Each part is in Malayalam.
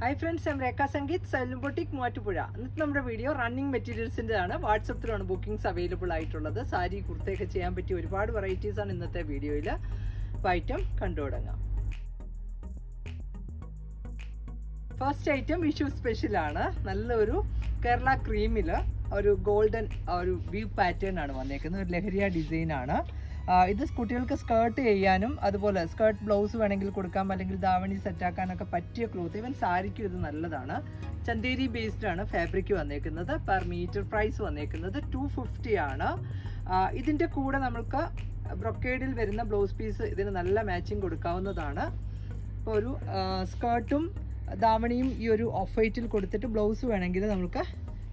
ഹായ് ഫ്രണ്ട്സ് ഞാൻ രേഖ സംഗീത് സൈലം മാറ്റുപുഴ ഇന്നത്തെ നമ്മുടെ വീഡിയോ റണ്ണിങ് മെറ്റീരിയൽസിന്റെതാണ് വാട്സപ്പിലാണ് ബുക്കിംഗ്സ് അവൈലബിൾ ആയിട്ടുള്ളത്. സാരി കുർത്തയൊക്കെ ചെയ്യാൻ പറ്റിയ ഒരുപാട് വെറൈറ്റീസാണ് ഇന്നത്തെ വീഡിയോയിൽ അപ്പോൾ ഐറ്റം കണ്ടു തുടങ്ങാം. ഫസ്റ്റ് ഐറ്റം വിഷു സ്പെഷ്യലാണ് നല്ലൊരു കേരള ക്രീമിൽ ഒരു ഗോൾഡൻ ഒരു വ്യൂ പാറ്റേൺ ആണ് വന്നേക്കുന്നത്. ഒരു ലഹരിയ ഡിസൈനാണ് ഇത് കുട്ടികൾക്ക് സ്കേർട്ട് ചെയ്യാനും അതുപോലെ സ്കേർട്ട് ബ്ലൗസ് വേണമെങ്കിൽ കൊടുക്കാം അല്ലെങ്കിൽ ദാവണി സെറ്റാക്കാനൊക്കെ പറ്റിയ ക്ലോത്ത് ഈവൻ സാരിക്കും ഇത് നല്ലതാണ്. ചന്തേരി ബേസ്ഡ് ആണ് ഫാബ്രിക് വന്നേക്കുന്നത്. പെർ മീറ്റർ പ്രൈസ് വന്നേക്കുന്നത് ടു ഫിഫ്റ്റി ആണ്. ഇതിന്റെ കൂടെ നമുക്ക് ബ്രൊക്കേഡിൽ വരുന്ന ബ്ലൗസ് പീസ് ഇതിന് നല്ല മാച്ചിങ് കൊടുക്കാവുന്നതാണ്. ഇപ്പോൾ ഒരു സ്കേർട്ടും ദാവണിയും ഈ ഒരു ഓഫ് വൈറ്റിൽ കൊടുത്തിട്ട് ബ്ലൗസ് വേണമെങ്കിൽ നമുക്ക്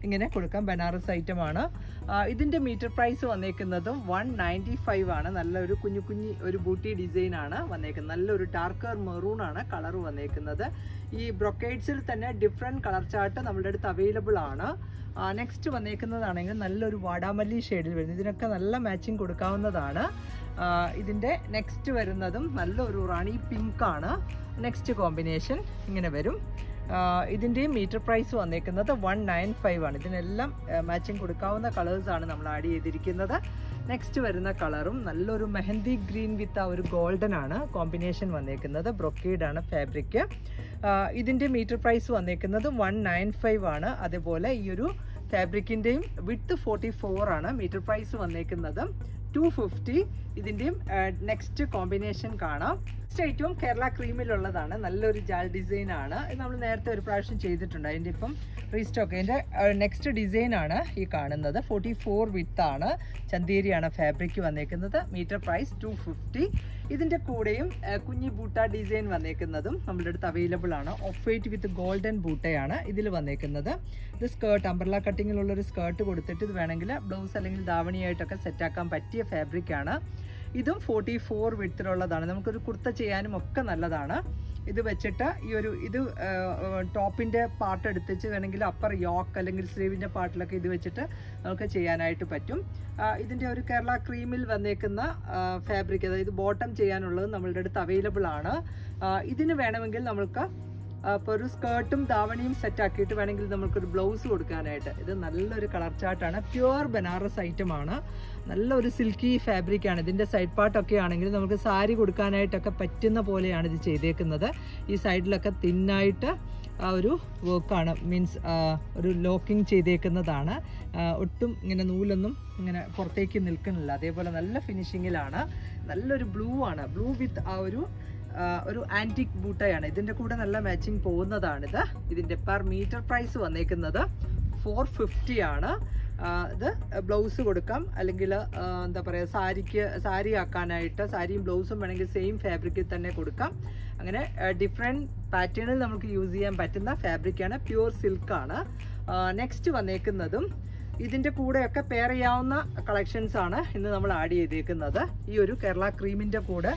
ഇങ്ങനെ കൊടുക്കാം ബനാറസ് ഐറ്റം ആണ്. ആ, ഇതിന്റെ മീറ്റർ പ്രൈസ് വന്നേക്കുന്നതും വൺ നയന്റി ഫൈവ് ആണ്. നല്ലൊരു കുഞ്ഞു കുഞ്ഞി ഒരു ബൂട്ടി ഡിസൈൻ ആണ് വന്നേക്കുന്നത്. നല്ലൊരു ഡാർക്കർ മെറൂൺ ആണ് കളർ വന്നേക്കുന്നത്. ഈ ബ്രൊക്കേഡ്സിൽ തന്നെ ഡിഫറെന്റ് കളർ ചാർട്ട് നമ്മുടെ അടുത്ത് അവൈലബിൾ ആണ്. നെക്സ്റ്റ് വന്നേക്കുന്നതാണെങ്കിൽ നല്ലൊരു വാടാമല്ലി ഷെയ്ഡിൽ വരുന്നത് ഇതിനൊക്കെ നല്ല മാച്ചിങ് കൊടുക്കാവുന്നതാണ്. ഇതിന്റെ നെക്സ്റ്റ് വരുന്നതും നല്ലൊരു റാണി പിങ്ക് ആണ്. നെക്സ്റ്റ് കോമ്പിനേഷൻ ഇങ്ങനെ വരും. ഇതിന്റെയും മീറ്റർ പ്രൈസ് വന്നേക്കുന്നത് വൺ നയൻ ഫൈവ് ആണ്. ഇതിനെല്ലാം മാച്ചിങ് കൊടുക്കാവുന്ന കളേഴ്സാണ് നമ്മൾ ആഡ് ചെയ്തിരിക്കുന്നത്. നെക്സ്റ്റ് വരുന്ന കളറും നല്ലൊരു മെഹന്തി ഗ്രീൻ വിത്ത് ആ ഒരു ഗോൾഡൻ ആണ്. കോമ്പിനേഷൻ വന്നേക്കുന്നത് ആണ് ഫാബ്രിക് ഇതിന്റെ മീറ്റർ പ്രൈസ് വന്നേക്കുന്നത് വൺ നയൻ ഫൈവ് ആണ്. അതേപോലെ ഈ ഒരു ഫാബ്രിക്കിന്റെയും വിത്ത് ഫോർട്ടി ഫോർ ആണ്. മീറ്റർ പ്രൈസ് വന്നേക്കുന്നത് ടു ഫിഫ്റ്റി ഇതിന്റെയും നെക്സ്റ്റ് കോമ്പിനേഷൻ കാണാം. നെക്സ്റ്റ് ഐറ്റവും കേരള ക്രീമിലുള്ളതാണ്. നല്ലൊരു ജാൽ ഡിസൈൻ ആണ്. ഇത് നമ്മൾ നേരത്തെ ഒരു പ്രാവശ്യം ചെയ്തിട്ടുണ്ട്. അതിന്റെ ഇപ്പം റീസ്റ്റോക്ക് അതിന്റെ നെക്സ്റ്റ് ഡിസൈൻ ആണ് ഈ കാണുന്നത്. ഫോർട്ടി ഫോർ വിത്ത് ആണ്. ചന്തേരിയാണ് ഫാബ്രിക് വന്നേക്കുന്നത്. മീറ്റർ പ്രൈസ് ടു ഫിഫ്റ്റി ഇതിന്റെ കൂടെയും കുഞ്ഞി ബൂട്ട ഡിസൈൻ വന്നേക്കുന്നതും നമ്മുടെ അടുത്ത് അവൈലബിൾ ആണ്. ഓഫ് വൈറ്റ് വിത്ത് ഗോൾഡൻ ബൂട്ടയാണ് ഇതിൽ വന്നേക്കുന്നത്. ഇത് സ്കേർട്ട് അംബ്രല കട്ടിങ്ങിലുള്ളൊരു സ്കേർട്ട് കൊടുത്തിട്ട് ഇത് വേണമെങ്കിൽ ബ്ലൗസ് അല്ലെങ്കിൽ ധാവണിയായിട്ടൊക്കെ സെറ്റാക്കാൻ പറ്റിയ ഫാബ്രിക് ആണ്. ഇതും ഫോർട്ടി ഫോർ വിടത്തിലുള്ളതാണ് നമുക്കൊരു കുർത്ത ചെയ്യാനും ഒക്കെ നല്ലതാണ്. ഇത് വെച്ചിട്ട് ഈ ഒരു ഇത് ടോപ്പിന്റെ പാർട്ട് എടുത്തിച്ച് വേണമെങ്കിൽ അപ്പർ യോക്ക് അല്ലെങ്കിൽ സ്ലീവിന്റെ പാർട്ടിലൊക്കെ ഇത് വെച്ചിട്ട് നമുക്ക് ചെയ്യാനായിട്ട് പറ്റും. ഇതിന്റെ ഒരു കേരള ക്രീമിൽ വന്നേക്കുന്ന ഫാബ്രിക് അതായത് ബോട്ടം ചെയ്യാനുള്ളത് നമ്മളുടെ അടുത്ത് അവൈലബിൾ ആണ്. ഇതിന് വേണമെങ്കിൽ നമുക്ക് അപ്പോൾ ഒരു സ്കേർട്ടും ദാവണിയും സെറ്റ് ആക്കിയിട്ട് വേണമെങ്കിൽ നമുക്കൊരു ബ്ലൗസ് കൊടുക്കാനായിട്ട്. ഇത് നല്ലൊരു കളർ ചാർട്ടാണ് പ്യുവർ ബനാറസ് ഐറ്റം ആണ്. നല്ലൊരു സിൽക്കി ഫാബ്രിക് ആണ്. ഇതിന്റെ സൈഡ് പാർട്ടൊക്കെ ആണെങ്കിൽ നമുക്ക് സാരി കൊടുക്കാനായിട്ടൊക്കെ പറ്റുന്ന പോലെയാണ് ഇത് ചെയ്തേക്കുന്നത്. ഈ സൈഡിലൊക്കെ തിന്നായിട്ട് ആ ഒരു വർക്കാണ് മീൻസ് ഒരു ലോക്കിംഗ് ചെയ്തേക്കുന്നതാണ്. ഒട്ടും ഇങ്ങനെ നൂലൊന്നും ഇങ്ങനെ പുറത്തേക്ക് നിൽക്കുന്നില്ല. അതേപോലെ നല്ല ഫിനിഷിങ്ങിലാണ് നല്ലൊരു ബ്ലൂ ആണ്. ബ്ലൂ വിത്ത് ആ ഒരു ഒരു ആന്റിക് ബൂട്ടയാണ്. ഇതിന്റെ കൂടെ നല്ല മാച്ചിങ് പോകുന്നതാണിത്. ഇതിന്റെ പെർ മീറ്റർ പ്രൈസ് വന്നേക്കുന്നത് ഫോർ ഫിഫ്റ്റി ആണ്. ഇത് ബ്ലൗസ് കൊടുക്കാം. അല്ലെങ്കിൽ എന്താ പറയുക സാരിക്ക് സാരി ആക്കാനായിട്ട് സാരിയും ബ്ലൗസും വേണമെങ്കിൽ സെയിം ഫാബ്രിക്കിൽ തന്നെ കൊടുക്കാം. അങ്ങനെ ഡിഫറെന്റ് പാറ്റേണിൽ നമുക്ക് യൂസ് ചെയ്യാൻ പറ്റുന്ന ഫാബ്രിക്കാണ് പ്യുവർ സിൽക്കാണ് നെക്സ്റ്റ് വന്നേക്കുന്നതും ഇതിന്റെ കൂടെയൊക്കെ പെയർ ചെയ്യാവുന്ന കളക്ഷൻസാണ് ഇന്ന് നമ്മൾ ആഡ് ചെയ്തേക്കുന്നത്. ഈ ഒരു കേരള ക്രീമിന്റെ കൂടെ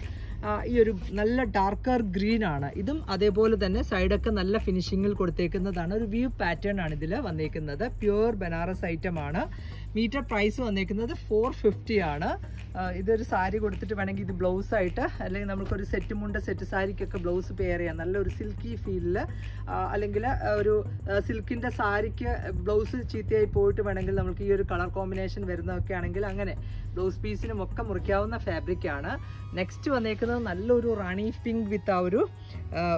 ഈ ഒരു നല്ല ഡാർക്കർ ഗ്രീൻ ആണ്. ഇതും അതേപോലെ തന്നെ സൈഡൊക്കെ നല്ല ഫിനിഷിങ്ങിൽ കൊടുത്തേക്കുന്നതാണ്. ഒരു വ്യൂ പാറ്റേൺ ആണ് ഇതിൽ വന്നേക്കുന്നത്. പ്യുവർ ബനാറസ് ഐറ്റം ആണ്. മീറ്റർ പ്രൈസ് വന്നിരിക്കുന്നത് ഫോർ ഫിഫ്റ്റി ആണ്. ഇതൊരു സാരി കൊടുത്തിട്ട് വേണമെങ്കിൽ ഇത് ബ്ലൗസ് ആയിട്ട് അല്ലെങ്കിൽ നമുക്കൊരു സെറ്റ് മുണ്ട സെറ്റ് സാരിക്കൊക്കെ ബ്ലൗസ് പെയർ ചെയ്യാം. നല്ലൊരു സിൽക്കി ഫീലിൽ അല്ലെങ്കിൽ ഒരു സിൽക്കിന്റെ സാരിക്ക് ബ്ലൗസ് ചീത്തയായി പോയിട്ട് വേണമെങ്കിൽ നമുക്ക് ഈ ഒരു കളർ കോമ്പിനേഷൻ വരുന്നതൊക്കെ ആണെങ്കിൽ അങ്ങനെ ബ്ലൗസ് പീസിനും ഒക്കെ മുറിക്കാവുന്ന ഫാബ്രിക്കാണ് നെക്സ്റ്റ് വന്നേക്കുന്നത് നല്ലൊരു റാണി പിങ്ക് വിത്ത് ആ ഒരു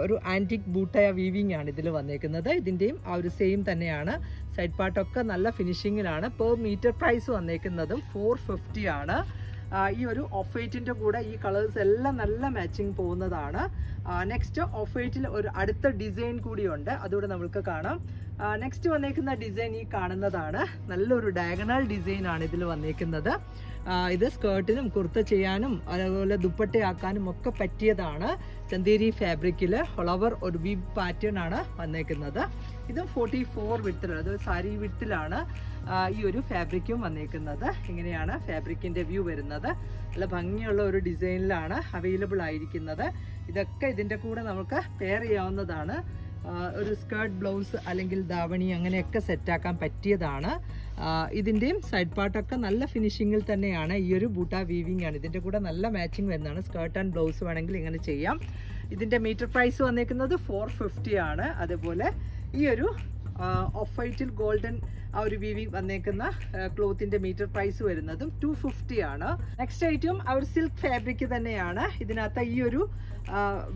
ഒരു ആന്റിക് ബൂട്ടയ വീവിങ് ആണ് ഇതിൽ വന്നേക്കുന്നത്. ഇതിന്റെയും ആ ഒരു സെയിം തന്നെയാണ്. സൈഡ് പാർട്ടൊക്കെ നല്ല ഫിനിഷിങ്ങിലാണ്. പെർ മീറ്റർ പ്രൈസ് വന്നേക്കുന്നതും ഫോർ ഫിഫ്റ്റി ആണ്. ഈ ഒരു ഓഫ് വൈറ്റിന്റെ കൂടെ ഈ കളേഴ്സ് എല്ലാം നല്ല മാച്ചിങ് പോകുന്നതാണ്. നെക്സ്റ്റ് ഓഫ് വൈറ്റിൽ ഒരു അടുത്ത ഡിസൈൻ കൂടിയുണ്ട്. അതുകൂടെ നമുക്ക് കാണാം. നെക്സ്റ്റ് വന്നേക്കുന്ന ഡിസൈൻ ഈ കാണുന്നതാണ്. നല്ലൊരു ഡയഗണൽ ഡിസൈൻ ആണ് ഇതിൽ വന്നേക്കുന്നത്. ഇത് സ്കേർട്ടിനും കുർത്ത ചെയ്യാനും അതുപോലെ ദുപ്പട്ടയാക്കാനും ഒക്കെ പറ്റിയതാണ്. ചന്തേരി ഫാബ്രിക്കിൽ ഫ്ലവർ ഒരു വി പാറ്റേൺ ആണ് വന്നേക്കുന്നത്. ഇതും ഫോർട്ടി ഫോർ വിട്ടിലാണ് അത് സാരി വിട്ടിലാണ് ഈ ഒരു ഫാബ്രിക്കും വന്നേക്കുന്നത്. ഇങ്ങനെയാണ് ഫാബ്രിക്കിന്റെ വ്യൂ വരുന്നത്. നല്ല ഭംഗിയുള്ള ഒരു ഡിസൈനിലാണ് അവൈലബിൾ ആയിരിക്കുന്നത്. ഇതൊക്കെ ഇതിന്റെ കൂടെ നമുക്ക് പെയർ ചെയ്യാവുന്നതാണ്. ഒരു സ്കേർട്ട് ബ്ലൗസ് അല്ലെങ്കിൽ ധാവണി അങ്ങനെയൊക്കെ സെറ്റാക്കാൻ പറ്റിയതാണ്. ഇതിന്റെയും സൈഡ് പാർട്ടൊക്കെ നല്ല ഫിനിഷിങ്ങിൽ തന്നെയാണ്. ഈ ഒരു ബൂട്ട വീവിങ് ആണ്. ഇതിന്റെ കൂടെ നല്ല മാച്ചിങ് വരുന്നതാണ്. സ്കേർട്ട് ആൻഡ് ബ്ലൗസ് വേണമെങ്കിൽ ഇങ്ങനെ ചെയ്യാം. ഇതിന്റെ മീറ്റർ പ്രൈസ് വന്നേക്കുന്നത് ഫോർ ആണ്. അതുപോലെ ഈ ഒരു ഓഫ് വൈറ്റിൽ ഗോൾഡൻ ആ ഒരു വിവി വന്നേക്കുന്ന ക്ലോത്തിന്റെ മീറ്റർ പ്രൈസ് വരുന്നതും ടു ഫിഫ്റ്റി ആണ്. നെക്സ്റ്റ് ഐറ്റം ആ ഒരു സിൽക്ക് ഫാബ്രിക് തന്നെയാണ്. ഇതിനകത്ത് ഈ ഒരു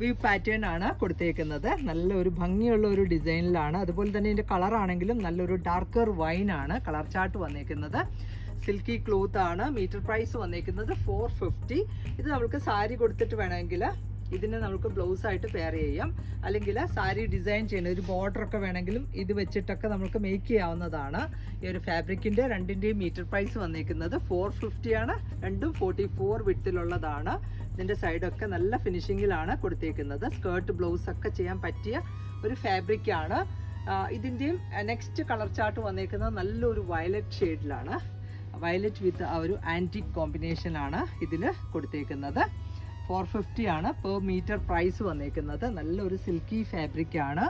വ്യൂ പാറ്റേൺ ആണ് കൊടുത്തേക്കുന്നത്. നല്ലൊരു ഭംഗിയുള്ള ഒരു ഡിസൈനിലാണ്. അതുപോലെ തന്നെ ഇതിന്റെ കളർ ആണെങ്കിലും നല്ലൊരു ഡാർക്കർ വൈൻ ആണ് കളർ ചാർട്ട് വന്നേക്കുന്നത്. സിൽക്കി ക്ലോത്ത് ആണ്. മീറ്റർ പ്രൈസ് വന്നേക്കുന്നത് ഫോർ ഫിഫ്റ്റി ഇത് നമുക്ക് സാരി കൊടുത്തിട്ട് വേണമെങ്കിൽ ഇതിനെ നമുക്ക് ബ്ലൗസ് ആയിട്ട് പെയർ ചെയ്യാം. അല്ലെങ്കിൽ സാരി ഡിസൈൻ ചെയ്യുന്ന ഒരു ബോർഡർ ഒക്കെ വേണമെങ്കിലും ഇത് വെച്ചിട്ടൊക്കെ നമുക്ക് മേക്ക് ചെയ്യാവുന്നതാണ്. ഈ ഒരു ഫാബ്രിക്കിന്റെ രണ്ടിന്റെയും മീറ്റർ പ്രൈസ് വന്നിരിക്കുന്നത് ഫോർ ഫിഫ്റ്റിയാണ് രണ്ടും ഫോർട്ടി ഫോർ വിട്ടിലുള്ളതാണ് ഇതിന്റെ സൈഡൊക്കെ നല്ല ഫിനിഷിങ്ങിലാണ് കൊടുത്തേക്കുന്നത്. സ്കേർട്ട് ബ്ലൗസ് ഒക്കെ ചെയ്യാൻ പറ്റിയ ഒരു ഫാബ്രിക്കാണ് ഇതിന്റെയും നെക്സ്റ്റ് കളർ ചാർട്ട് വന്നിരിക്കുന്നത് നല്ലൊരു വയലറ്റ് ഷെയ്ഡിലാണ് വയലറ്റ് വിത്ത് ആ ഒരു ആന്റിക് കോമ്പിനേഷനാണ് ഇതിൽ കൊടുത്തേക്കുന്നത്. ഫോർ ഫിഫ്റ്റി ആണ് പെർ മീറ്റർ പ്രൈസ് വന്നേക്കുന്നത്. നല്ലൊരു സിൽക്കി ഫാബ്രിക് ആണ്.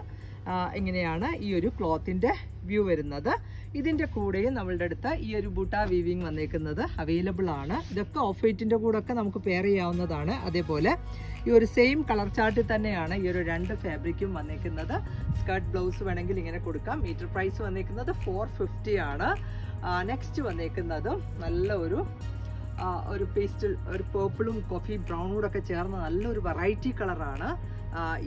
ഇങ്ങനെയാണ് ഈ ഒരു ക്ലോത്തിന്റെ വ്യൂ വരുന്നത്. ഇതിന്റെ കൂടെയും നമ്മളുടെ അടുത്ത് ഈ ഒരു ബുട്ട വീവിങ് വന്നേക്കുന്നത് അവൈലബിൾ ആണ്. ഇതൊക്കെ ഓഫ് വൈറ്റിന്റെ കൂടെ ഒക്കെ നമുക്ക് പെയർ ചെയ്യാവുന്നതാണ്. അതേപോലെ ഈ ഒരു സെയിം കളർ ചാർട്ടിൽ തന്നെയാണ് ഈ ഒരു രണ്ട് ഫാബ്രിക്കും വന്നേക്കുന്നത്. സ്കർട്ട് ബ്ലൗസ് വേണമെങ്കിൽ ഇങ്ങനെ കൊടുക്കാം. മീറ്റർ പ്രൈസ് വന്നേക്കുന്നത് ഫോർ ആണ്. നെക്സ്റ്റ് വന്നേക്കുന്നതും നല്ല ഒരു ഒരു പേസ്റ്റൽ ഒരു പേർപ്പിളും കോഫി ബ്രൗണും ഒക്കെ ചേർന്ന നല്ലൊരു വെറൈറ്റി കളറാണ്